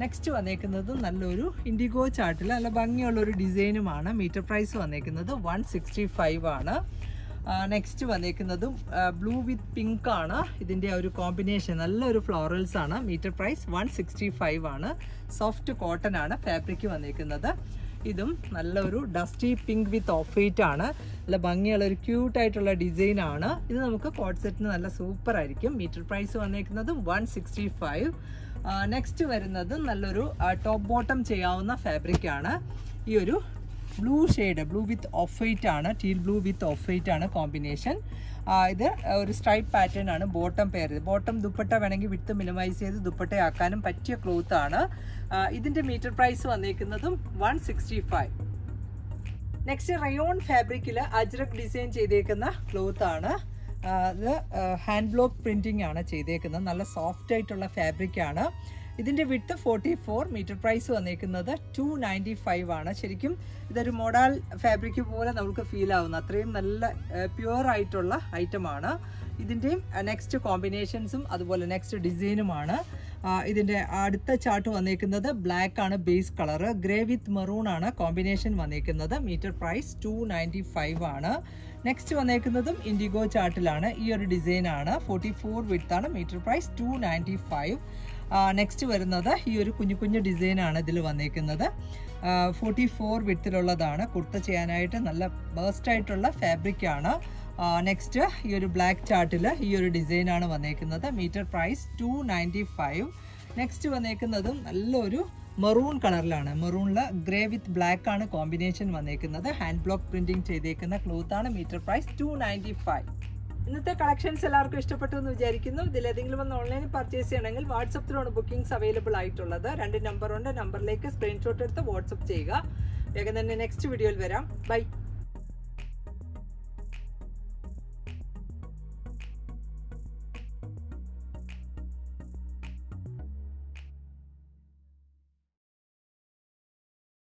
നെക്സ്റ്റ് വന്നേക്കുന്നത് നല്ലൊരു ഇൻഡിഗോ ചാർട്ടിൽ നല്ല ഭംഗിയുള്ള ഒരു ഡിസൈനുമാണ്. മീറ്റർ പ്രൈസ് വന്നേക്കുന്നത് വൺ സിക്സ്റ്റി ഫൈവ് ആണ്. നെക്സ്റ്റ് വന്നേക്കുന്നതും ബ്ലൂ വിത്ത് പിങ്ക് ആണ്. ഇതിന്റെ ഒരു കോമ്പിനേഷൻ നല്ലൊരു ഫ്ലോറൽസ് ആണ്. Metre price one sixty five ആണ്. സോഫ്റ്റ് കോട്ടൺ ആണ് ഫാബ്രിക് വന്നേക്കുന്നത്. ഇതും നല്ലൊരു dusty pink with off white ആണ്. നല്ല ഭംഗിയുള്ള ഒരു ക്യൂട്ട് ആയിട്ടുള്ള ഡിസൈൻ ആണ്. ഇത് നമുക്ക് കോട്ട് സെറ്റിന് നല്ല സൂപ്പർ ആയിരിക്കും. മീറ്റർ പ്രൈസ് വന്നേക്കുന്നത് വൺ സിക്സ്റ്റി ഫൈവ് നെക്സ്റ്റ് വരുന്നത് നല്ലൊരു ടോപ്പ് ബോട്ടം ചെയ്യാവുന്ന ഫാബ്രിക് ആണ്. ഈ ഒരു blue shade blue with off white ആണ്. Teal blue with off white ആണ് കോമ്പിനേഷൻ ഇത് ഒരു സ്ട്രൈപ്പ് പാറ്റേൺ ആണ് ബോട്ടം പെയർ ബോട്ടം ദുപ്പട്ട വേണമെങ്കിൽ വിട്ട് മിനിമൈസ് ചെയ്ത് ദുപ്പട്ടയാക്കാനും പറ്റിയ ക്ലോത്ത് ആണ്. ഇതിന്റെ metre price വന്നിരിക്കുന്നതും one sixty five next rayon ഫാബ്രിക്കിൽ അജ്രക് ഡിസൈൻ ചെയ്തേക്കുന്ന ക്ലോത്ത് ആണ്. ഇത് ഹാൻഡ് ബ്ലോക്ക് പ്രിന്റിംഗ് ആണ് ചെയ്തേക്കുന്നത്. നല്ല സോഫ്റ്റ് ആയിട്ടുള്ള ഫാബ്രിക് ആണ്. ഇതിന്റെ width forty four metre price വന്നേക്കുന്നത് ടു നയന്റി ഫൈവ് ആണ്. ശരിക്കും ഇതൊരു മോഡൽ ഫാബ്രിക് പോലെ നമുക്ക് ഫീൽ ആവുന്ന. അത്രയും നല്ല പ്യുവർ ആയിട്ടുള്ള ഐറ്റമാണ്. ഇതിന്റെയും നെക്സ്റ്റ് കോമ്പിനേഷൻസും അതുപോലെ നെക്സ്റ്റ് ഡിസൈനുമാണ് ഇതിന്റെ അടുത്ത ചാർട്ട് വന്നേക്കുന്നത് ബ്ലാക്ക് ആണ് base colour grey with maroon ആണ് കോമ്പിനേഷൻ വന്നേക്കുന്നത്. Metre price two ninety five ആണ്. നെക്സ്റ്റ് വന്നേക്കുന്നതും ഇൻഡിഗോ ചാർട്ടിലാണ് ഈ ഒരു ഡിസൈനാണ് ഫോർട്ടി ഫോർ വിത്താണ് metre price two ninety five. Next വരുന്നത് ഈ ഒരു കുഞ്ഞു കുഞ്ഞു ഡിസൈനാണ് ഇതിൽ വന്നേക്കുന്നത്. ഫോർട്ടി ഫോർ വിത്തിലുള്ളതാണ് കുർത്ത ചെയ്യാനായിട്ട് നല്ല ബേസ്റ്റ് ആയിട്ടുള്ള ഫാബ്രിക് ആണ്. നെക്സ്റ്റ് ഈ ഒരു ബ്ലാക്ക് ചാർട്ടിൽ ഈ ഒരു ഡിസൈനാണ് വന്നേക്കുന്നത്. Metre price two ninety five next വന്നേക്കുന്നതും നല്ലൊരു മെറൂൺ കളറിലാണ് മെറൂണിൽ ഗ്രേ വിത്ത് ബ്ലാക്ക് ആണ് കോമ്പിനേഷൻ വന്നേക്കുന്നത്. ഹാൻഡ് ബ്ലോക്ക് പ്രിന്റിങ് ചെയ്തേക്കുന്ന ക്ലോത്താണ് metre price two ninety five ഇന്നത്തെ കളക്ഷൻസ് എല്ലാവർക്കും ഇഷ്ടപ്പെട്ടു എന്ന് വിചാരിക്കുന്നു. ഇതിൽ ഏതെങ്കിലും ഒന്ന് ഓൺലൈനിൽ പർച്ചേസ് ചെയ്യണമെങ്കിൽ വാട്സപ്പിലാണ് ബുക്കിംഗ്സ് അവൈലബിൾ ആയിട്ടുള്ളത്. രണ്ട് നമ്പർ ഉണ്ട്. നമ്പറിലേക്ക് സ്ക്രീൻഷോട്ട് എടുത്ത് വാട്സപ്പ് ചെയ്യുക. വേഗം തന്നെ നെക്സ്റ്റ് വീഡിയോയിൽ വരാം. ബൈ